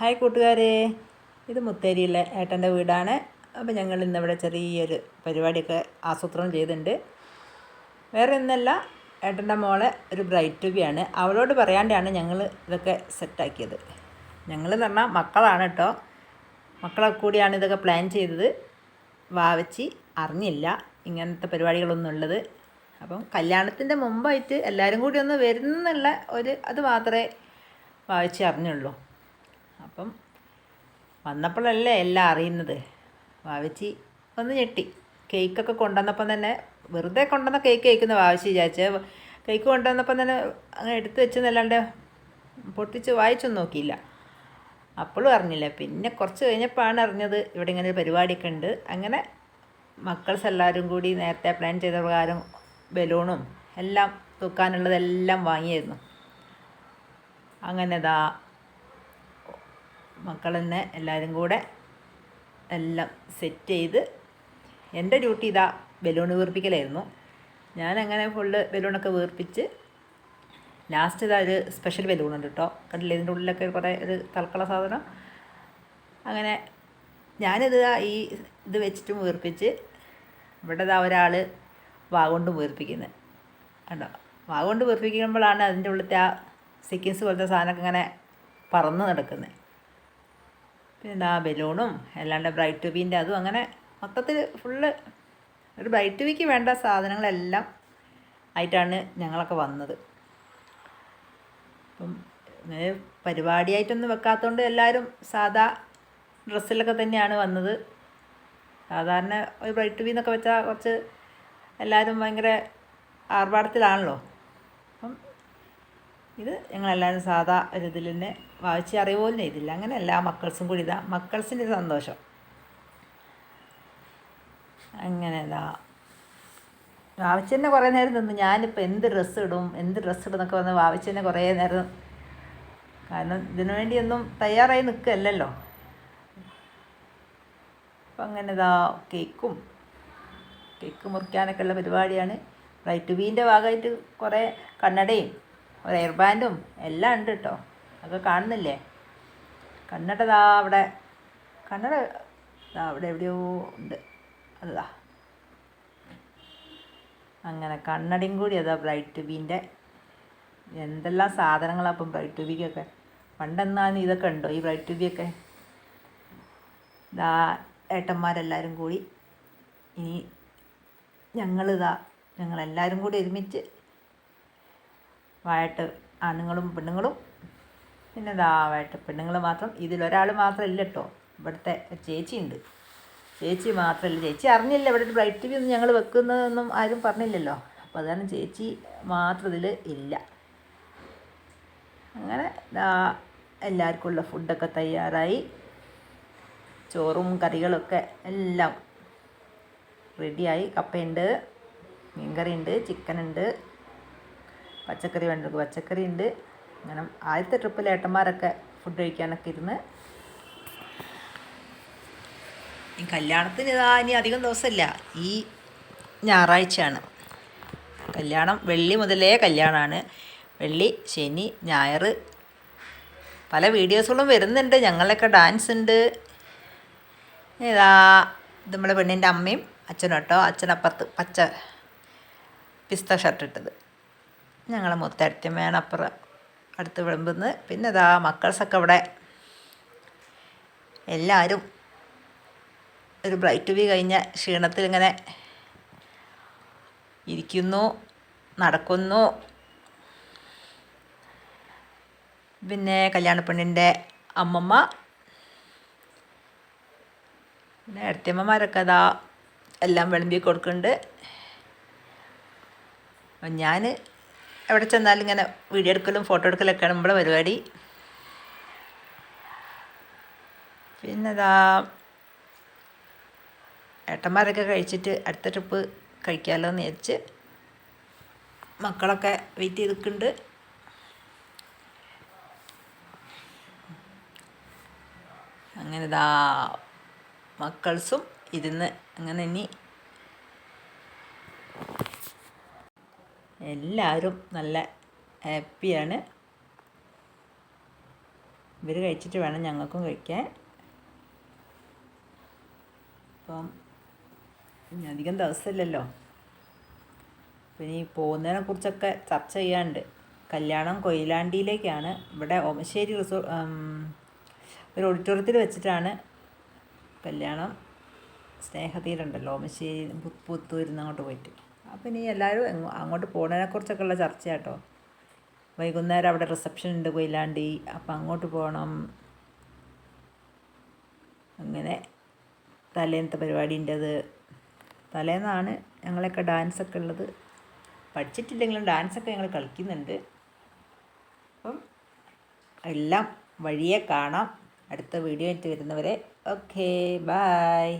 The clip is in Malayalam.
ഹായ് കൂട്ടുകാരെ. ഇത് മുത്തേരിയിലെ ഏട്ടന്റെ വീടാണ്. അപ്പോൾ ഞങ്ങൾ ഇന്നിവിടെ ചെറിയൊരു പരിപാടിയൊക്കെ ആസൂത്രണം ചെയ്തിട്ടുണ്ട്. വേറെ ഒന്നല്ല ഏട്ടന്റെ മോളെ ഒരു ബ്രൈറ്റ് ട്യൂബിയാണ് അവളോട് പറയാണ്ടാണ് ഞങ്ങൾ ഇതൊക്കെ സെറ്റാക്കിയത്. ഞങ്ങൾ എന്ന് പറഞ്ഞാൽ മക്കളാണ് കേട്ടോ. മക്കളെ കൂടിയാണ് ഇതൊക്കെ പ്ലാൻ ചെയ്തത്. വാവച്ചി അറിഞ്ഞില്ല ഇങ്ങനത്തെ പരിപാടികളൊന്നും ഉള്ളത്. അപ്പം കല്യാണത്തിന്റെ മുമ്പായിട്ട് എല്ലാവരും കൂടി ഒന്ന് വരുന്നുള്ള ഒരു അത് മാത്രമേ വായിച്ച് അറിഞ്ഞുള്ളൂ. അപ്പം വന്നപ്പോഴല്ലേ എല്ലാം അറിയുന്നത്. വാവച്ചി ഒന്ന് ഞെട്ടി. കേക്കൊക്കെ കൊണ്ടുവന്നപ്പം തന്നെ വെറുതെ കൊണ്ടുവന്ന കേക്ക് കഴിക്കുന്ന വാവച്ചി വിചാരിച്ച്. കേക്ക് കൊണ്ടുവന്നപ്പം തന്നെ അങ്ങനെ എടുത്ത് വെച്ചെന്നല്ലാണ്ട് പൊട്ടിച്ച് വായിച്ചൊന്നും നോക്കിയില്ല. അപ്പോഴും അറിഞ്ഞില്ല. പിന്നെ കുറച്ച് കഴിഞ്ഞപ്പോഴാണ് അറിഞ്ഞത് ഇവിടെ ഇങ്ങനെ ഒരു പരിപാടിയൊക്കെ ഉണ്ട്. അങ്ങനെ മക്കൾസ് എല്ലാവരും കൂടി നേരത്തെ പ്ലാൻ ചെയ്ത പ്രകാരം ബലൂണും എല്ലാം തൂക്കാനുള്ളതെല്ലാം വാങ്ങിയായിരുന്നു. അങ്ങനെ ദാ മക്കൾ തന്നെ എല്ലാവരും കൂടെ എല്ലാം സെറ്റ് ചെയ്ത് എന്റെ ഡ്യൂട്ടി ഇതാ ബലൂൺ വീർപ്പിക്കലായിരുന്നു. ഞാനങ്ങനെ ഫുള്ള് ബലൂണൊക്കെ വീർപ്പിച്ച് ലാസ്റ്റ് ഇതാ ഒരു സ്പെഷ്യൽ ബലൂൺ ഉണ്ട് കേട്ടോ കണ്ടില്ലേ? ഇതിന്റെ ഉള്ളിലൊക്കെ കുറേ ഒരു തൽക്കള സാധനം. അങ്ങനെ ഞാനിത് ഈ ഇത് വെച്ചിട്ട് വീർപ്പിച്ച് ഇവിടെ ഇതാ ഒരാൾ വാഗൊണ്ട് വീർപ്പിക്കുന്നത് കണ്ടോ? വാഗൊണ്ട് വീർപ്പിക്കുമ്പോഴാണ് അതിന്റെ ഉള്ളിലത്തെ ആ സിക്കിൻസ് പോലത്തെ സാധനമൊക്കെ ഇങ്ങനെ പറന്ന് നടക്കുന്നത് പിന്നെ ആ ബലൂണും അല്ലാണ്ട് ബ്രൈറ്റ് ട്യൂബിന്റെ അതും അങ്ങനെ മൊത്തത്തിൽ ഫുള്ള് ഒരു ബ്രൈറ്റ് ട്യൂബിക്ക് വേണ്ട സാധനങ്ങളെല്ലാം ആയിട്ടാണ് ഞങ്ങളൊക്കെ വന്നത്. അപ്പം പരിപാടിയായിട്ടൊന്നും വെക്കാത്തതുകൊണ്ട് എല്ലാവരും സാധാ ഡ്രസ്സിലൊക്കെ തന്നെയാണ് വന്നത്. സാധാരണ ഒരു ബ്രൈറ്റ് എന്നൊക്കെ വെച്ചാൽ കുറച്ച് എല്ലാവരും ഭയങ്കര ആർഭാടത്തിലാണല്ലോ. ഇത് ഞങ്ങളെല്ലാവരും സാധാ ഒരു ഇതിൽ തന്നെ വായിച്ച് അറിയുപോലും ചെയ്തില്ല. അങ്ങനെ എല്ലാ മക്കൾസും കൂടി ഇതാ മക്കൾസിന്റെ സന്തോഷം. അങ്ങനെ ഇതാ. വാവിച്ചെന്നെ കുറേ നേരം നിന്നു ഞാനിപ്പോൾ എന്ത് ഡ്രസ്സ് ഇടും എന്ത് ഡ്രസ്സ് ഇടും എന്നൊക്കെ വന്ന് വാവിച്ചെന്നെ കുറേ നേരം കാരണം ഇതിനു വേണ്ടിയൊന്നും തയ്യാറായി നിൽക്കുകയല്ലല്ലോ. അപ്പം അങ്ങനെ ഇതാ കേക്കും കേക്ക് മുറിക്കാനൊക്കെ ഉള്ള പരിപാടിയാണ്. ബ്രൈറ്റ് ബീന്റെ ഭാഗമായിട്ട് കുറേ കണ്ണടയും ഒരു എയർ ബാൻഡും എല്ലാം ഉണ്ട് കേട്ടോ അതൊക്കെ കാണുന്നില്ലേ? കണ്ണടതാ അവിടെ. കണ്ണട അവിടെ എവിടെയോ ഉണ്ട്. അതാ. അങ്ങനെ കണ്ണടയും കൂടി അതാ ബ്രൈറ്റ് ബീന്റെ എന്തെല്ലാം സാധനങ്ങളാണ് അപ്പം ബ്രൈറ്റ് ട്യൂബിക്കൊക്കെ പണ്ടെന്നാണ് ഇതൊക്കെ ഉണ്ടോ ഈ ബ്രൈറ്റ് ട്യൂബിയൊക്കെ ഇതാ ഏട്ടന്മാരെല്ലാവരും കൂടി ഇനി ഞങ്ങളിതാ ഞങ്ങളെല്ലാവരും കൂടി ഒരുമിച്ച് വായിട്ട് ആണുങ്ങളും പെണ്ണുങ്ങളും പിന്നെ ദാവായിട്ട് വായിട്ട് പെണ്ണുങ്ങൾ മാത്രം. ഇതിലൊരാൾ മാത്രം ഇല്ല കേട്ടോ ഇവിടുത്തെ ചേച്ചിയുണ്ട്. ചേച്ചി മാത്രമല്ല ചേച്ചി അറിഞ്ഞില്ല ഇവിടെ ബ്രൈറ്റ് വി ഒന്നും ഞങ്ങൾ വെക്കുന്നതൊന്നും ആരും പറഞ്ഞില്ലല്ലോ. അപ്പോൾ അതാണ് ചേച്ചി മാത്രം ഇതിൽ ഇല്ല. അങ്ങനെ ദാ എല്ലാവർക്കും ഉള്ള ഫുഡൊക്കെ തയ്യാറായി. ചോറും കറികളൊക്കെ എല്ലാം റെഡിയായി. കപ്പയുണ്ട് മീൻകറിയുണ്ട് ചിക്കനുണ്ട്. പച്ചക്കറി വേണ്ടത് പച്ചക്കറി ഉണ്ട്. അങ്ങനെ ആദ്യത്തെ ട്രിപ്പിൽ ഏട്ടന്മാരൊക്കെ ഫുഡ് കഴിക്കാനൊക്കെ ഇരുന്ന് ഈ കല്യാണത്തിന് ഇതാ ഇനി അധികം ദിവസമില്ല. ഈ ഞായറാഴ്ചയാണ്. കല്യാണം വെള്ളി മുതലേ കല്യാണമാണ് വെള്ളി ശനി ഞായർ പല വീഡിയോസുകളും വരുന്നുണ്ട്. ഞങ്ങളൊക്കെ ഡാൻസ് ഉണ്ട്. ഇതാ നമ്മുടെ പെണ്ണിന്റെ അമ്മയും അച്ഛനും കേട്ടോ. അച്ഛനപ്പുറത്ത് പച്ച പിസ്ത ഷർട്ട് ഇട്ടത്. ഞങ്ങളെ മുത്തടുത്തമ്മയാണ് അപ്പുറം. അടുത്ത് വിളമ്പുന്നു. പിന്നെ ഇതാ മക്കൾസൊക്കെ ഇവിടെ എല്ലാവരും ഒരു ബ്രൈറ്റ് വി കഴിഞ്ഞ ക്ഷീണത്തിൽ ഇങ്ങനെ ഇരിക്കുന്നു നടക്കുന്നു. പിന്നെ കല്യാണപ്പെണ്ണിന്റെ അമ്മമ്മ. പിന്നെ ഇടത്തിയമ്മമാരൊക്കെ അതാ എല്ലാം വിളമ്പി കൊടുക്കുന്നുണ്ട്. ഞാൻ എവിടെ ചെന്നാലും ഇങ്ങനെ വീഡിയോ എടുക്കലും ഫോട്ടോ എടുക്കലൊക്കെയാണ് നമ്മുടെ പരിപാടി. പിന്നെതാ ഏട്ടന്മാരൊക്കെ കഴിച്ചിട്ട് അടുത്ത ട്രിപ്പ് കഴിക്കാമല്ലോ എന്ന് വിചാരിച്ച് മക്കളൊക്കെ വെയിറ്റ് ചെയ്ത് നിൽക്കുന്നുണ്ട് അങ്ങനെ ദാ മക്കൾസും ഇരുന്ന് അങ്ങനെ ഇനി എല്ലാവരും നല്ല ഹാപ്പിയാണ്. ഇവർ കഴിച്ചിട്ട് വേണം ഞങ്ങൾക്കും കഴിക്കാൻ. അപ്പം അധികം ദിവസമില്ലല്ലോ. പിന്നെ ഈ പോകുന്നതിനെ കുറിച്ചൊക്കെ ചർച്ച ചെയ്യാണ്ട് കല്യാണം കൊയിലാണ്ടിയിലേക്കാണ്. ഇവിടെ ഓമശ്ശേരി റിസോ ഒരു ഓഡിറ്റോറിയത്തിൽ വെച്ചിട്ടാണ് കല്യാണം. സ്നേഹതീരുണ്ടല്ലോ ഓമശ്ശേരി പുത്തൂരിൽ നിന്ന് അങ്ങോട്ട് പോയിട്ട്. അപ്പം ഇനി എല്ലാവരും അങ്ങോട്ട് പോകുന്നതിനെക്കുറിച്ചൊക്കെ ഉള്ള ചർച്ച കേട്ടോ വൈകുന്നേരം അവിടെ റിസപ്ഷൻ ഉണ്ട് കൊയിലാണ്ടി. അപ്പം അങ്ങോട്ട് പോകണം അങ്ങനെ തലേന്നത്തെ പരിപാടി ഉണ്ടത് തലേന്നാണ് ഞങ്ങളൊക്കെ ഡാൻസൊക്കെ ഉള്ളത്. പഠിച്ചിട്ടില്ലെങ്കിലും ഡാൻസൊക്കെ ഞങ്ങൾ കളിക്കുന്നുണ്ട്. അപ്പം എല്ലാം വഴിയെ കാണാം. അടുത്ത വീഡിയോ ആയിട്ട് വരുന്നവരെ ഓക്കേ ബായ്